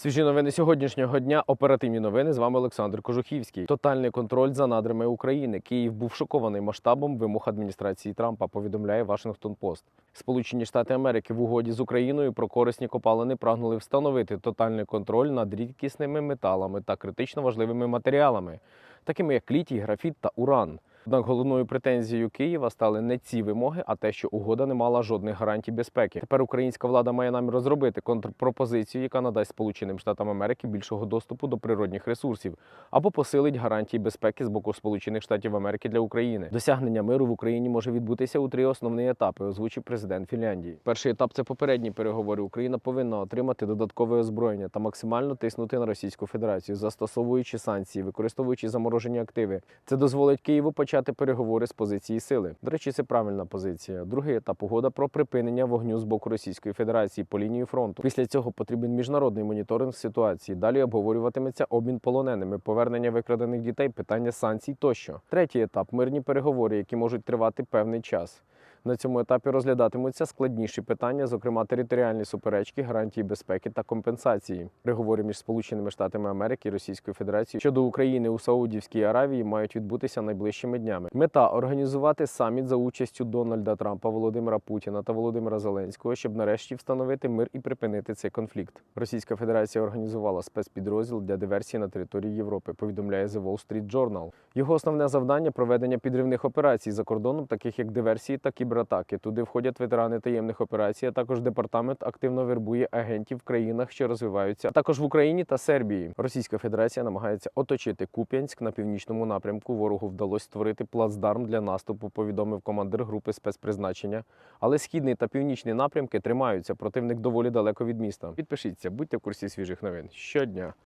Свіжі новини сьогоднішнього дня. Оперативні новини. З вами Олександр Кожухівський. Тотальний контроль за надрами України. Київ був шокований масштабом вимог адміністрації Трампа. Повідомляє Вашингтон Пост. Сполучені Штати Америки в угоді з Україною про корисні копалини прагнули встановити тотальний контроль над рідкісними металами та критично важливими матеріалами, такими як літій, графіт та уран. Однак головною претензією Києва стали не ці вимоги, а те, що угода не мала жодних гарантій безпеки. Тепер українська влада має намір розробити контрпропозицію, яка надасть Сполученим Штатам Америки більшого доступу до природних ресурсів або посилить гарантії безпеки з боку Сполучених Штатів Америки для України. Досягнення миру в Україні може відбутися у три основні етапи. Озвучив президент Фінляндії. Перший етап це попередні переговори. Україна повинна отримати додаткове озброєння та максимально тиснути на Російську Федерацію, застосовуючи санкції, використовуючи заморожені активи. Це дозволить Києву почати переговори з позиції сили. До речі, це правильна позиція. Другий етап угода про припинення вогню з боку Російської Федерації по лінії фронту. Після цього потрібен міжнародний моніторинг ситуації. Далі обговорюватиметься обмін полоненими, повернення викрадених дітей, питання санкцій тощо. Третій етап мирні переговори, які можуть тривати певний час. На цьому етапі розглядатимуться складніші питання, зокрема територіальні суперечки, гарантії безпеки та компенсації. Переговори між Сполученими Штатами Америки і Російською Федерацією щодо України у Саудівській Аравії мають відбутися найближчими днями. Мета організувати саміт за участю Дональда Трампа, Володимира Путіна та Володимира Зеленського, щоб нарешті встановити мир і припинити цей конфлікт. Російська Федерація організувала спецпідрозділ для диверсії на території Європи. Повідомляє The Wall Street Journal. Його основне завдання проведення підривних операцій за кордоном, таких як диверсії та кібератаки. Туди входять ветерани таємних операцій. а Також департамент активно вербує агентів в країнах, що розвиваються, а також в Україні та Сербії. Російська Федерація намагається оточити Куп'янськ на північному напрямку. Ворогу вдалося створити плацдарм для наступу. Повідомив командир групи спецпризначення. Але східний та північний напрямки тримаються. Противник доволі далеко від міста. Підпишіться, будьте в курсі свіжих новин щодня.